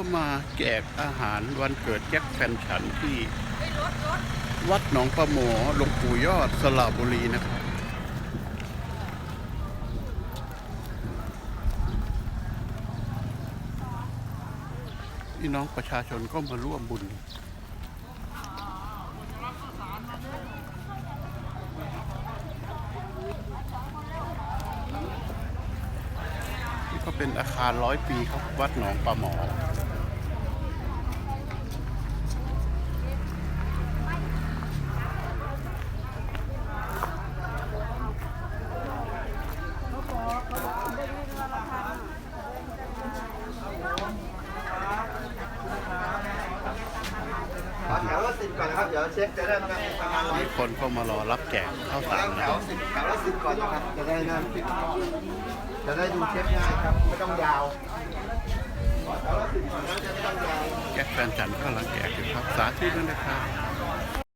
ก็มาแจกอาหารวันเกิดแจ็คแฟนฉันที่วัดหนองประหมอหลวงปู่ยอดสระบุรีนะครับ พี่น้องประชาชนก็มาร่วมบุญ นี่ก็เป็นอาคารร้อยปีครับ วัดหนองปลาหมอ ขอแถวละ สิบก่อนนะครับ เดี๋ยวเช็คจะได้ประมาณร้อยมีคนก็มารอรับแจกข้าวสารวแถนะควรับสิบแถวละสิบก่อนนะครับ จะได้นั่นจะได้ดูเช็คง่ายครับ ไม่ต้องยาวแถวละสิบก่อนนะจะไม่ต้องยาวแจ็คแฟนฉันก็กำลังแจกอยู่ครับสาธุด้วยนะครับ